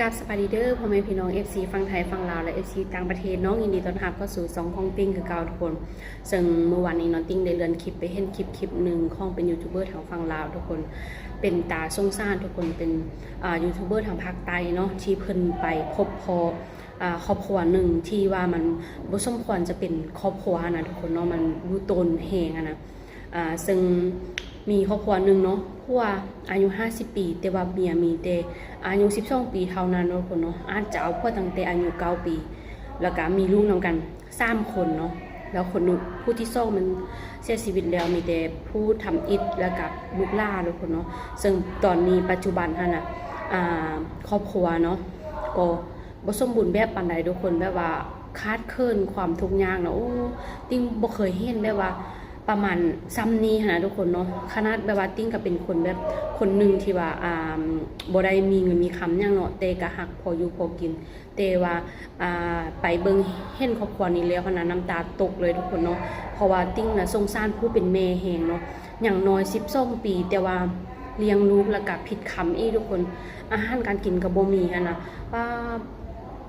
กับสปาดีเดอร์พ่อแม่พี่น้อง FC ฟังไทยฟังลาวและ FC ต่างประเทศน้องยินดีต้อนรับเข้าสู่สองของติ้งคือเก่าทุกคน ซึ่งเมื่อวานนี้น้องติ้งได้เลื่อนคลิปไปเห็นคลิปคลิปหนึ่งของเป็นยูทูบเบอร์ทางฝั่งลาวทุกคนเป็นตาสงสารทุกคนเป็นยูทูบเบอร์ทางภาคใต้เนาะที่เพิ่นไปพบพอครอบครัวหนึ่งที่ว่ามันบ่สมควรจะเป็นครอบครัวนะทุกคนเนาะมันอยู่ตนแหงอะนะซึ่งมีครอบครัวหนึ่งเนาะ ผัวอายุ 50 ปี แต่ว่าเมียมีแต่อายุ 12 ปีเท่านั้นเนาะคนเนาะอาจจะเอาผัวตั้งแต่อายุ 9 ปี แล้วก็มีลูกนำกัน3คนเนาะแล้วคนผู้ที่สองมันเสียชีวิตแล้วมีแต่ผู้ทำอิฐแล้วกับลูกล่าทุกคนเนาะซึ่งตอนนี้ปัจจุบันฮะนะอ่าครอบครัวเนาะก็บสมบูรณ์แบบปานใดทุกคนแบบว่าคาดเคลื่อนความทุกข์ยากเนาะโอ้ติ้งบ่เคยเห็นแบบว่า ประมาณซ้ำนี้นะทุกคนเนาะขนาดแบบว่าติ้งก็เป็นคนแบบคนหนึ่งที่ว่าอ่าบ่ได้มีเงินมีคำหยังเนาะแต่ก็หักพออยู่พอกินแต่ว่าอ่าไปเบิ่งเห็นครอบครัวนี้แล้วขนาดน้ำตาตกเลยทุกคนเนาะเพราะว่าติ้งนะสงสารผู้เป็นแม่แฮงเนาะอย่างน้อย12ปี แต่ว่าเลี้ยงลูกแล้วก็ผิดคำอีทุกคน อาหารการกินก็บ่มีนะว่า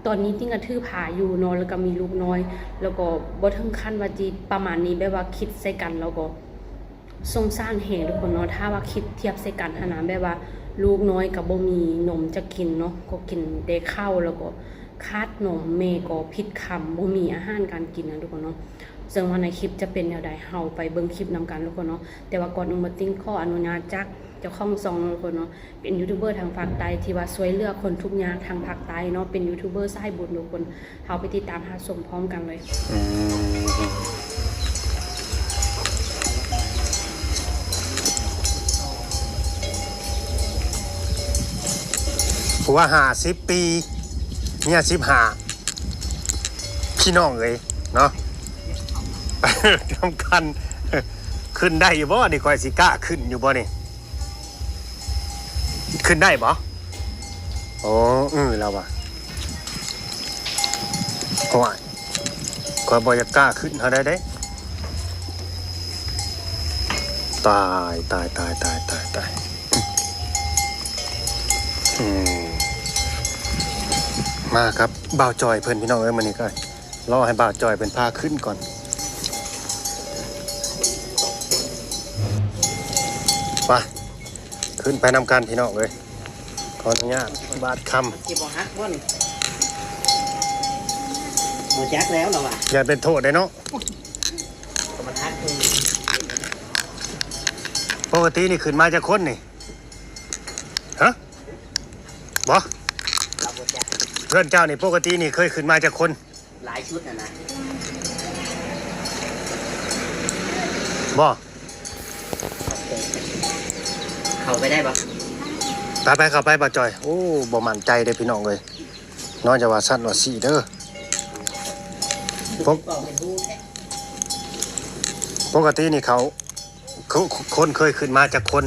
ตอนนี้ติ้งก็ถือผาอยู่เนาะแล้วก็มีลูกน้อย แล้วก็บ่ถึงขั้นว่าจีประมาณนี้แบบว่าคิดใส่กันแล้วก็สงสารแหงทุกคนเนาะถ้าว่าคิดเทียบใส่กันหั้นนะแบบว่า ลูกน้อยกับบ่มีนมจะกินเนาะก็กินได้ข้าวแล้วก็คาดนมแม่ก็ผิดคำบ่มีอาหารการกินนะทุกคนเนาะซึ่งว่าในคลิปจะเป็นแนวใดเฮาไปเบิ่งคลิปนำกันทุกคนเนาะแต่ว่าก่อนอื่นมาติ้งข้ออนุญาตจาก เจ้าของซองทุกคนเนาะเป็นยูทูบเบอร์ทางภาคใต้ที่ว่าช่วยเหลือคนทุกยากทางภาคใต้เนาะเป็นยูทูบเบอร์สายบุญทุกคนเฮาไปติดตามหาชมพร้อมกันเลยผัวหาสิบปีเมียสิบหาพี่น้องเลยเนาะทำกันขึ้นได้อยู่บ่นี่คอยสิกล้าขึ้นอยู่บ่นี่ ขึ้นได้บ่โอ้อือเราอะโอ้ยคอยบอยกกล้าขึ้นเขาได้เด้ตายตายตายตายตายตายอืมมาครับบ่าวจอยเพื่อนพี่น้องเอ้ยมันนี่ก็รอให้บ่าวจอยเป็นผ้าขึ้นก่อน ขึ้นไปนำกันพี่น้องเลยขออนุญาตบาดคจีบฮักบ่นหมดจักแล้วเหรอวะำอย่าเป็นโทษได้เนาะก็มันฮักคือปกตินี่ขึ้นมาจากคนนี่ฮะบอเราหมดจักเพื่อนเจ้านี่ปกตินี่เคยขึ้นมาจากคนหลายชุดนะนะบอ เข้าไปได้ปะไปไปเข้าไปบ่จอย โอ้บ่มั่นใจเด้อพี่น้องเลยน้องจะว่าสั้นว่าสี่เด้อผมบอกเป็นผู้แท้ปกตินี่เขาเขาคนเคยขึ้นมาจากคน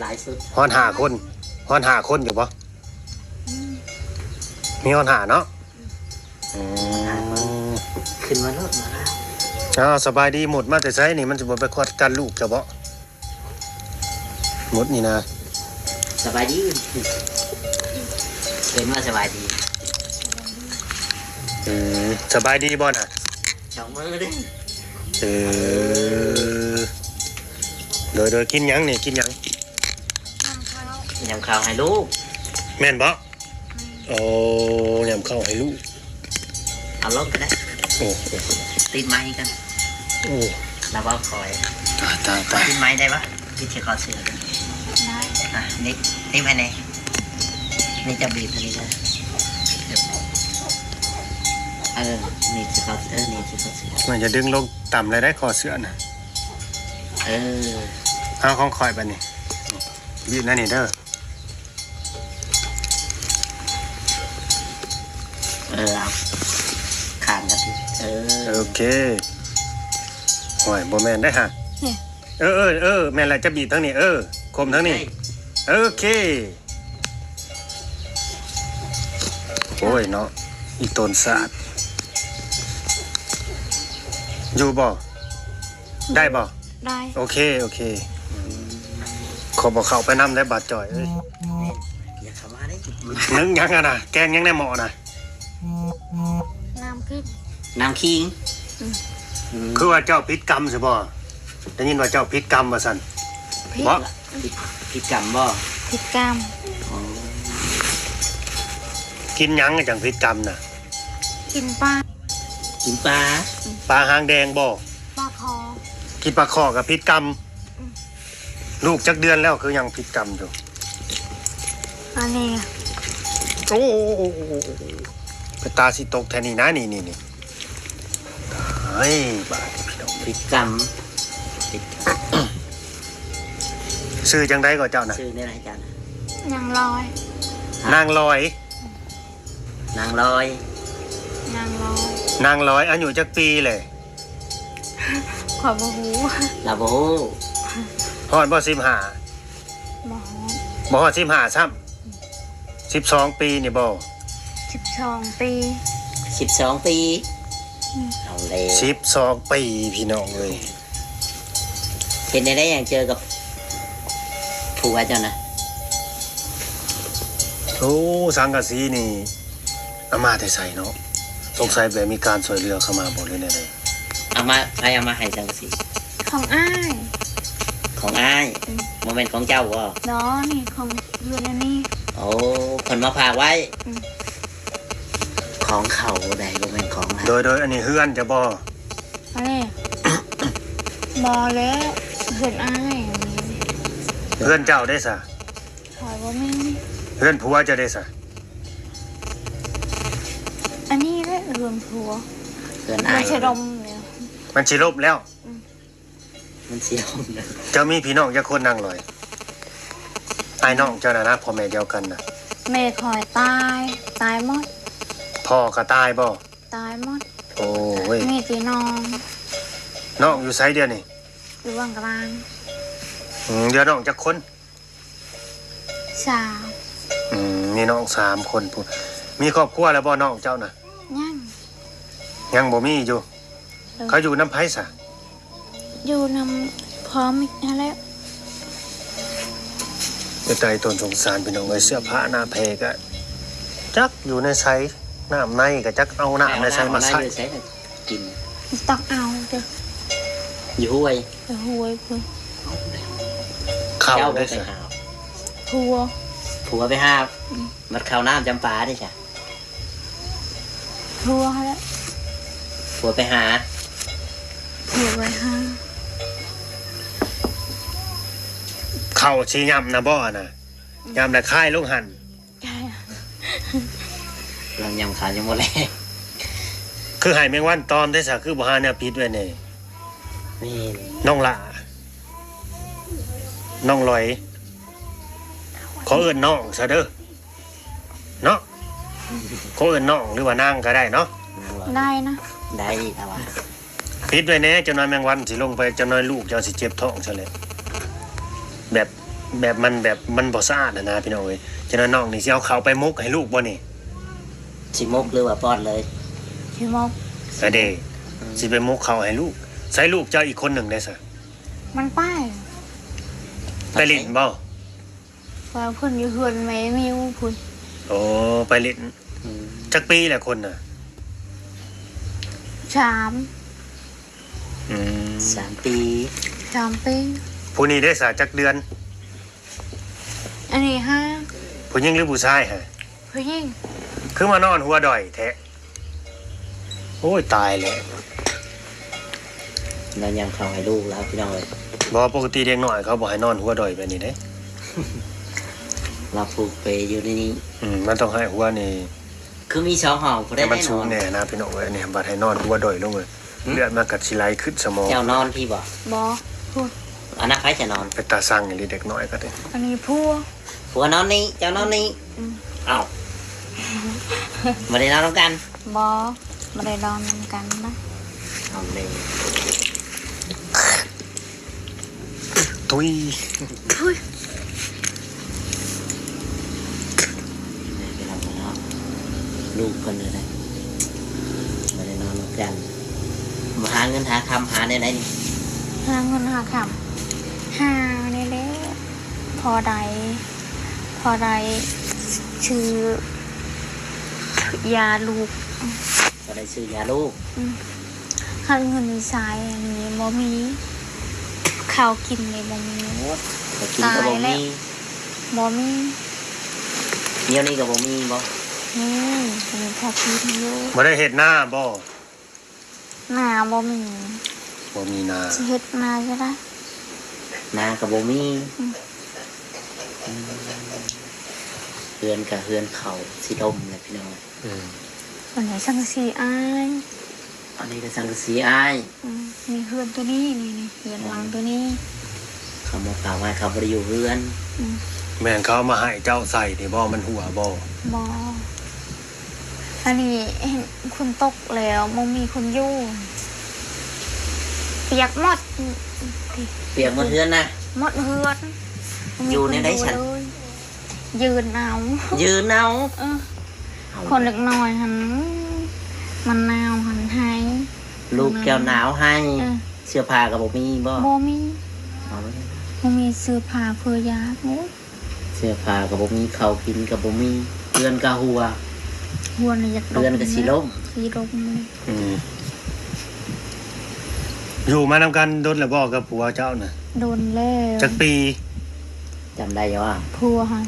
หลายชุดฮอนหาคนฮอนหาคนอยู่บ่มีฮอนหาเนาะอืมขึ้นมาโลดมาแล้วอ้าวสบายดีหมดมาแต่ไสนี่มันจะบ่ไปคลอดกันลูกจะบ่ห มดนี่นะสบายดีเป็นว่าสบายดีอืมสบายดีบ่น่ะสองมือดิเออโดยโดยกินหยังนี่กินหยังยำข้าวให้ลูกแม่นบ่โอ้ยำข้าวให้ลูกเอาลงก็ได้โอ้โอ้ติดไม้กันโอ้แล้วก็คอยตายตายตายติดไม้ได้ปะติดเชือกคอเสือกันอะ นี่นี่ภายในนี่จะบีบอันนี้นะเออนี่เชือกคอเออนี่เชือกคอเสือมันจะดึงลงต่ำเลยได้คอเสื้อน่ะเออเอาของคอยบัดนี้ยืดนั่นนี่เด้อเออเอาขานกันดิเออโอเคโอ้ยบ่แม่นได้ฮะเออเออเออแม่นละจะบีบทั้งนี้เออคมทั้งนี้ โอเค โอ้ยเนาะอีตนสาดอยู่บ่ได้บ่ได้โอเค โอเค ขอบอกเขาไปนำได้บาดจ่อยเอ้ยอย่าอย่าเข้ามาได้นึ่งยังอะนะแกงยังในหม้อนะน้ำพริกน้ำคิงอืมอืมคือว่าเจ้าพิษกรรมใช่บ่ได้ยินว่าเจ้าพิษกรรมว่าซั่นพริกบ่ พิษพิษกรรมบ่พริกกล้ามอ๋อกินหยังจังพิษกรรมน่ะกินปลากินปลาปลาหางแดงบ่ปลาคอกินปลาคอกับพิษกรรมอืมลูกจักเดือนแล้วคือยังพิษกรรมอยู่อันนี้โอ้โหไปตาสิตกแทนี่นะนี่นี่นี่เฮ้ยบาดพี่น้องพิษกรรม ซื้อจังไดก็เจ้าน่ะชื่อนี่อะไรจันยังลอยนางลอย นางลอยยังลอยนางลอยอายุจักปีเลยขอบหูลาโบฮอดบ่สิบห้าหมอบ่ฮอดสิบห้าซ้ำสิบสองปีนี่บ่สิบสองปีสิบสองปีอืมเอาเลยสิบสองปีพี่น้องเลยเห็นได้ได้อย่างเจอกับ ผัวเจ้านะโอ้สังกะสีนี่อามาแต่ใส่เนาะสงสัยแบบมีการช่วยเหลือเข้ามาบ่เลยแน่เลยเอามาใครเอามาให้จังสีของอ้ายของอ้ายอืมโมเมนต์ของเจ้าบ่น้องนี่ของเรือนอันนี้โอ้คนมาพากไว้อืมของเขาใดโมเมนต์ของเราโดยโดยอันนี้เฮือนจะบ่อันนี้บอแล้วเหือนอ้ายอันนี้ เฮือนเจ้าได้ซะถอยว่าไม่เฮือนผัวจะได้ซะอันนี้แหละเรือนผัวเกินไม่อ้ายใช่ดมเนี่ย มันสิลบแล้ว มันเสียวนะเจ้ามีพี่น้องจักคนนั่งลอยไอ้น้องเจ้าน่ะนะพ่อแม่เดียวกันน่ะเมย์คอยตาย ตายหมด พ่อก็ตายบ่ตายหมด โอ้ยมีตีน้องน้องอยู่ไสเดียวนี่อยู่ว่างกลาง อืมเดี๋ยวน้องจักคน สาวอืมมีน้องสามคนพูนมีครอบครัวแล้วบ่น้องเจ้าน่ะ ย่างยังบ่มีอยู่ เขาอยู่น้ำไผซะอยู่นำพร้อมอีกแล้วไปไตตนสงสารพี่น้องไว้เสื้อผ้าหน้าเพก็จักอยู่ในไซน้ำในก็จักเอาน้ำในไซมาใส่ ใส่กินต้องเอาเด้ออยู่ห้วยไปหวยคุณเข้าเจ้าได้ไปซะหาผัวผัวไปหามัดข้าวน้ำจำปาได้จ้ะผัวแล้วผัวไปหา ผัวไว้ห้าเข้าชียำนะบ่น่ะยำแต่ค่ายลูกหันใช่เรายำขาวยังหมดเลยคือให้แมงวันตอมได้ซะคือบ่หาแนวปิดไว้นี่นี่น้องละ น้องลอย ขอเอิ้นน้องซะเด้อเนาะขอเอิ้นน้องหรือว่านางก็ได้เนาะได้นะได้แต่ว่าปิดไว้แน่เจ้าน้อยแมงวันสิลงไปเจ้าน้อยลูกเจ้าสิเจ็บท้องซะเลยแบบแบบมันแบบมันบ่สะอาดนะนะพี่น้องเอ้ยเจ้าน้อยน้องนี่สิเอาเขาไปมุกให้ลูกบ่นี่ชิมกหรือว่าป้อนเลยชิมอกอะเด้สิไปมุกเขาให้ลูกใส่ลูกเจ้าอีกคนหนึ่งได้ซะมันป้าย ไปเล่นบ่ว่าเพิ่นอยู่เฮือนแม่มิวพุ่นโอ้ไปเล่นอืมจักปีแหละคนน่ะสามอืมสามปีสามปีผู้นี้ได้สาจักเดือน อันนี้ห้าผู้หญิงหรือผู้ชายฮะผู้หญิงคือมานอนหัวดอยแท้โอ้ยตายแล้วเรายำขาวให้ลูกแล้วพี่น้องเลย บ่ปกติเด็กน้อยเขาบ่ให้นอนหัวดอยแบบนี้เด้ เราปลูกไปอยู่ในนี้ อืมมันต้องให้หัวนี่คือมีสองห้องผู้ได้ให้มันแน่นสูองนแน่นะพี่น้องเอ้ยเนี่ยบัดให้นอนหัวดอยลงเลยเลือดมันกัดสิไหลขึ้นสมอง เจ้านอนพี่บอกบอพุ่นอันนั้นใครจะนอนไปตาสั่งอย่างนี้เด็กน้อยก็ได้อันนี้พัว ผัวนอนนี่เจ้านอนนี่อืม เอ้ามาได้นอนร่วมกันบอมาได้ดอนนำกันนะเอาเลย ทุยทุยไปนอนกันเนาะลูกคนเลยนะมาได้นอนร่วมกันมาหาเงินหาคำหาในไหนนี่หาเงินหาคำหาเนี่ยแหละพอใดพอใดชื่อยาลูกก็ได้ซื้อยาลูกคันเงินในสายอันนี้บ่มี ข้าวกินในบ่มีก็กินก็บ่ตายแล้มีวบ่มีเดี๋ยวนี้ก็บ่มีบ่นี่มีพอกินอยู่บ่ได้เฮ็ดหน้าบ่หน้าบ่มีบ่มีนาสิเฮ็ดมาจะได้นาก็บ่มีอืมอืมเฮือนกับเฮือนเขาสิดมเลยพี่น้องอืมวันไหนสังสีอายอันนี้ก็สังกะสีอ้ายอืม มีเฮือนตัวนี้นี่นี่เฮือนหลังตัวนี้เขามาฝากไว้เขาบ่ได้อยู่เฮือนอืมแม่นเขาเอามาให้เจ้าใส่นี่บ่มันหัวบ่บออันนี้เห็นคุณตกแล้วมงมีคุณอยู่เปียกหมดเปียกหมดเฮือนนะหมดเฮือนบ่มีอยู่ในไหนฉันเลยยืนเอายืนเอาเออ เอาคนเล็กน้อยหันมันนาวหันไห้ ลูกแก้วหนาวให้เออเสื้อผ้าก็บ่มีบ่โบมีเอาไว้โบมีเสื้อผ้าเพื่อยากโอ้ยเสื้อผ้าก็บ่มีข้าวกินก็บ่มีเฮือนก็หัวหัวนี่อยากเฮือนก็สิล่มสีลมเลยอืมอยู่มานำกันโดนแล้วบ่กับผัวเจ้าน่ะโดนแล้วจักปีจำได้อยู่ว่าพัวหัน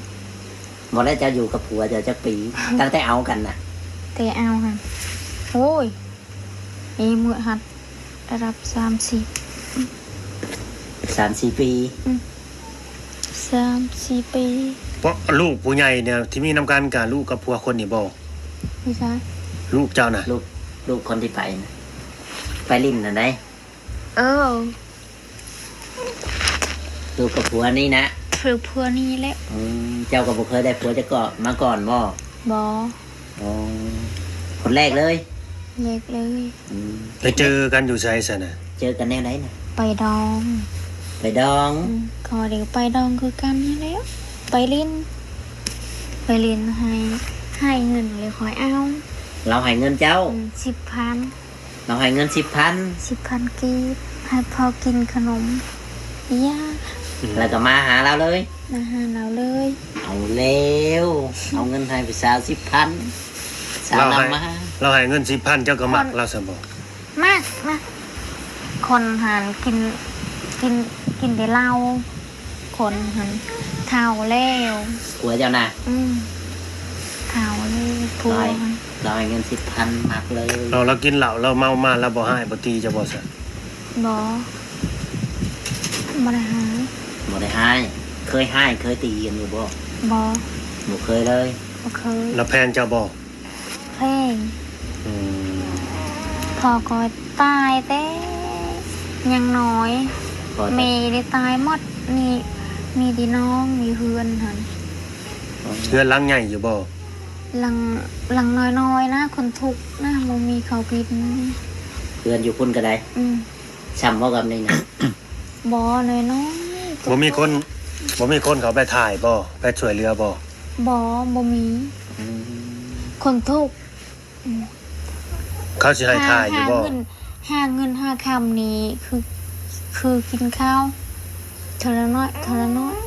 บ่ได้จะอยู่กับผัวจะจักปี ตั้งแต่เอากันน่ะ แต่เอาหันโอ้ย อีมือหัดระดับสามสิบ3-4ปีสามสี่ปีเพราะลูกผู้ใหญ่เนี่ยที่มีนำกันกับลูกกับผัวคนนี่บ่ไม่ใช่ลูกเจ้าน่ะ ลูกลูกคนที่ไปนะไปลิ้นน่ะได้เออลูกกับผัวนี่นะเพื่อเพื่อนี่แหละอืมเจ้าก็บ่เคยได้ผัวจะเกาะมาก่อนบ่บออ๋อคนแรกเลย เล็กเลย อืมไปเจอกันอยู่ไสซะน่ะเจอกันแนวไหนน่ะไปดองไปดอง อืมขอเดี๋ยวไปดองคือกันนี่แหล้ว ไปเล่น ไปเล่นให้ให้เงินเลยคอยเอาเราให้เงินเจ้า สิบพันเราให้เงินสิบพันสิบพันกีบให้พอกินขนมย่าแล้วก็มาหาเราเลย อาหารเราเลยเอาเร็ว เอาเงินให้ไปสาวสิบพันสาวเราให้ นำมา เราให้เงิน10,000เจ้าก็มักเราซะบ่มากนะคนหันกินกินกินแต่เหล้าคนหันเท่าแล้วผัวเจ้าน่ะอืมเท่าเลยพูดร้อยเราให้เงินสิบพันมักเลยเราเรากินเหล้าเราเมามาแล้วบ่ให้บ่ตีจะบ่ซะบอมาหาบ่ได้ให้เคยให้เคยตีกันอยู่บ่บอบ่เคยเลยบ่เคยแล้วแพงเจ้าบ่เพลงอืมพ อก็ตายแต่ยังน้อยพอเมจะย์ได้ตายหมดมีมีดีน้องมีเฮือนหันเฮือนหลังใหญ่อยู่บ่หลังหลังน้อยๆนะคนทุกข์นะบ่มีเขาวกินเพื่อนอยู่พุ่นก็ได้อืมช้ำว่ากับนี่นะบอน้อยน้อยๆบ่มีคนบ่มีคนเขาไปถ่ายบ่ไปช่วยเหลือบ่บอบ่มีอืมคนทุกข์ เขาสิให้ถ่ายอยู่บ่หเงินหาเงินหาคำนี้คือ คือกินข้าวเทอละน้อยเทอละน้อย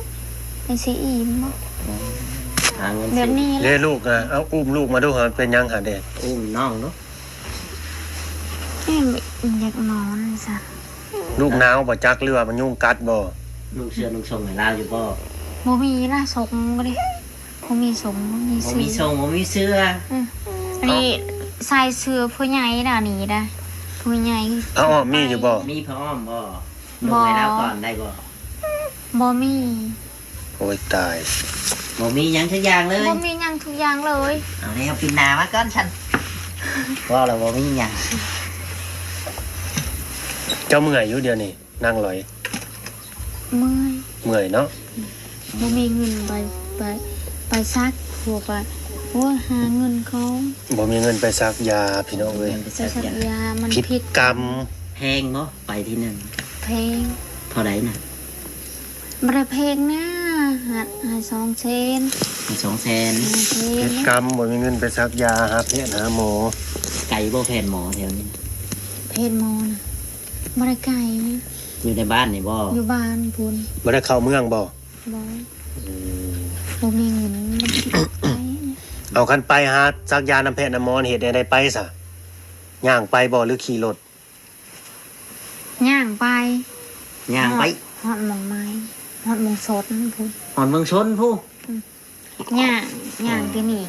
เป็นสิอิ่มบ่หาเงินแบบสินี้แหเด้ละลูกอะเอาอุ้มลูกมาดูหามันเป็นหยังหาเด้อุ้มน้องเนาะเอ้ยอยากนอนซะลูกหนาวบ่จักหรือว่ามันยุงกัดบ่ลูกเชื่อลูกส่งให้ลาวอยู่บ่บ่มีนะสงบ่ดิบ่มีสงบ่มีบ่ซื้อมีส่งบ่มีเสื้ออืมอันนี้ ใส่เสื้อผู้ใหญ่ด่านี้ได้ผู้ใหญ่เอาอ้อมมีอยู่บ่มีพร้อมบ่นุ่งให้ลาวก่อนได้บ่บ่มีโอ้ยตายบ่มีหยังทุกอย่างเลยบ่มีหยังทุกอย่างเลยเอาแล้วปินหนามาก่อนฉันว่าเราบ่มีหยังเจ้าเมื่อยอยู่เดียวนี่นั่งลอยเมื่อยเมื่อยเนาะบ่มีเงินไปไปไปซักหัวไปโอ้ยหาเงินเขาบ่มีเงินไปซักยาพี่น้องเอ้ยไปไปสักซักอย่างยามันผิดผิดกรรมแพงบ่ไปที่นั่นเพลงเท่าไหร่น่ะบ่ได้เพลงนะหาหาสองเซนสองแสนหาเพลผิงดกรรมบ่มีเงินไปซักยาหาแพทย์หาหมอไก่บ่แพนหมอแถวนี้เพลงโมนะบ่ได้ไกลนะอยู่ในบ้านนี่บ่อยู่บ้านพุ่นบ่ได้เข้าเมืองบ่บ่ เอาคันไปหาซักยาน้ำแพทย์น้ำมอนเฮ็ดได้ไปซะย่างไปบ่หรือขี่รถย่างไปย่างไปฮอดหมองไม้ฮอดหมองสดพูดหอนเมืองชนผู้ย่างย่างที่นี่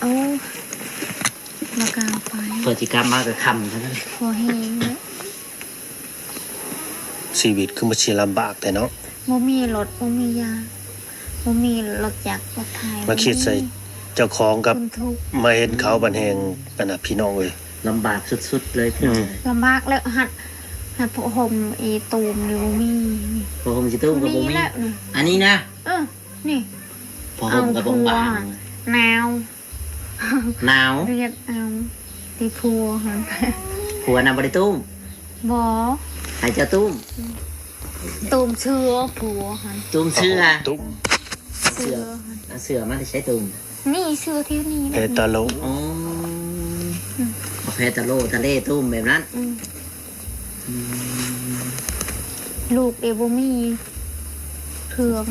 โอ้มากลางไปเปิดกิจกรรมมากับคำเท่านั้นพอแห้งแล้วชีวิตคือมันสิลำบากแต่เนาะบ่มีรถบ่มียา บ่มีรถจักรรถไทยมาคิดใส่เจ้าของกับคนทุกข์มาเห็นเขาบันแหงกันน่ะพี่น้องเอ้ยลำบากสุดๆเลยพี่น้องอืมลำบากแล้วหัดหัดผ้าห่มอีตูมนี่บ่มีนี่พอผมจะตุ้มกับผมนี่มีแหละนี่อันนี้นะเออนี่ พอผมกับบงบางหนาวหนาวเรียกเอาตีพัวหันผัวนำบริตุ้มบอให้เจ้าตุ้มตูมเชื้อผัวหันตุ้มเสื้อตุ๊บ เชื้อหันเอาเสื้อมาใช้ตุ้มนี่เชื้อที่นี่เพตาโลอ๋อเอาเพตาโลทะเลตุ้มแบบนั้นอืมลูกเอโบมีเครื่อง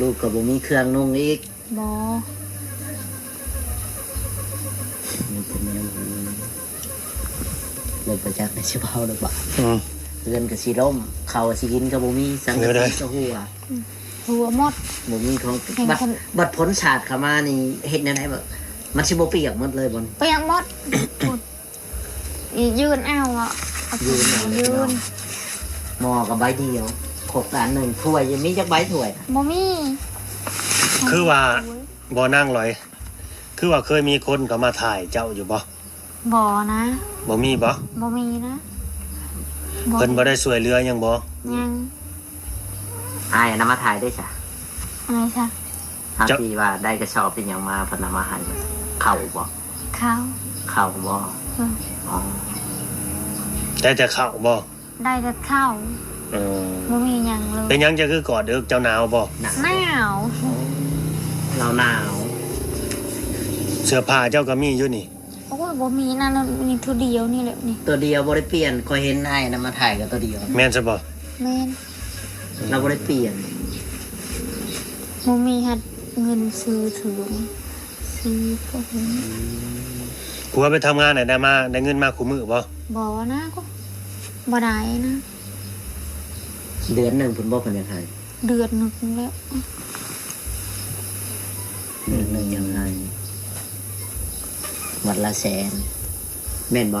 ลูกกับผมมีเครื่องนุ่งอีกบอนี่เป็นแนวเลยประจักษ์ในชิบเฮาหรือเปล่าอืม เรือนกับสีร่มเขาสีกินกับบ่มีสังเดี๋กะยวได้สีกับหัว หัวหมดบ่มีของเห็นบัดคนบัดผลศาสตร์เข้ามานี่เฮ็ดแนวไหนแบบมันสิบ่เปียกหมดเลยบนไปยังหมดพูดอียืนเอาอะเอายืนเอายืนหม้อกับใบเดียวขกอันหนึ่งถ้วยยังมีจักใบถ้วยบ่มีคือว่าบ่นั่งลอย คือว่าเคยมีคนเขามาถ่ายเจ้าอยู่บ่บอนะบ่มีบ่บ่มีนะเพิ่นบ่ได้ช่วยเหลือหยังบ่ยัง อายนำมาถ่ายได้จ้ะอะไรซะถ้าตีว่าได้กระสอบเป็นหยังมาเพนนำมาให้เข่าบ่เขาเข่าบ่เอออ๋อแต่จะเข้าบ่ได้แต่เข้าเออบ่มีหยังเลยเป็นหยังจะคือกอดเอิกเจ้าหนาวบ่หนาวหนาวเราหนาวเสื้อผ้าเจ้าก็มีอยู่นี่ โอ้ยบ่มีนั่นนะมีทุเดียวนี่แหละนี่ตัวเดียวบ่ได้เปลี่ยนก็เห็นอายนำมาถ่ายกับตัวเดียวแม่นซะบ่แม่น เราบ่ได้เปลี่ยนบ่มีหัดเงินซื้อถึงซื้อก็เห็นผัวไปทำงานไหนได้มาได้เงินมาคู่มือบ่บ่นะก็บ่ได้นะ เดือนหนึ่งผมบอกเพิ่นยังไงเดือนหนึงแล้วเดือนหนึ่งยังไงวันละแสนแม่นบ่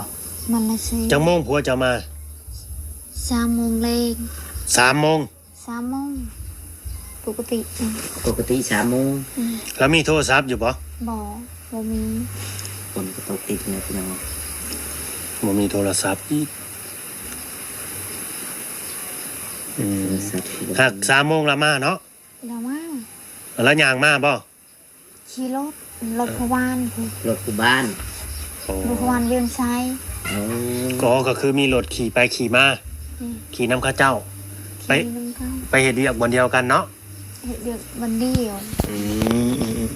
มันละสิจังโมงผัวจะมาสามโมงเลง3โมง สามโมงปกติอืมปกติสามโมงอืมแล้วมีโทรศัพท์อยู่บ่บ่บ่มีฝนก็ตกติดเนี่ยพี่น้องบ่มีโทรศัพท์อีกอืมสัตว์ที่หัก3โมงละมาเนาะแล้วมาแล้วย่างมาบ่ขี่รถรถพวานคือรถกูบ้านโอ้รถพวานเวียงไซอ๋อก็ก็คือมีรถขี่ไปขี่มานี่ขี่น้ำข้าเจ้า ไป ขี่น้ำกัน ไปเฮ็ดเวียกบนเดียวกันเนาะ เฮ็ดเดือกวันเดียว อืม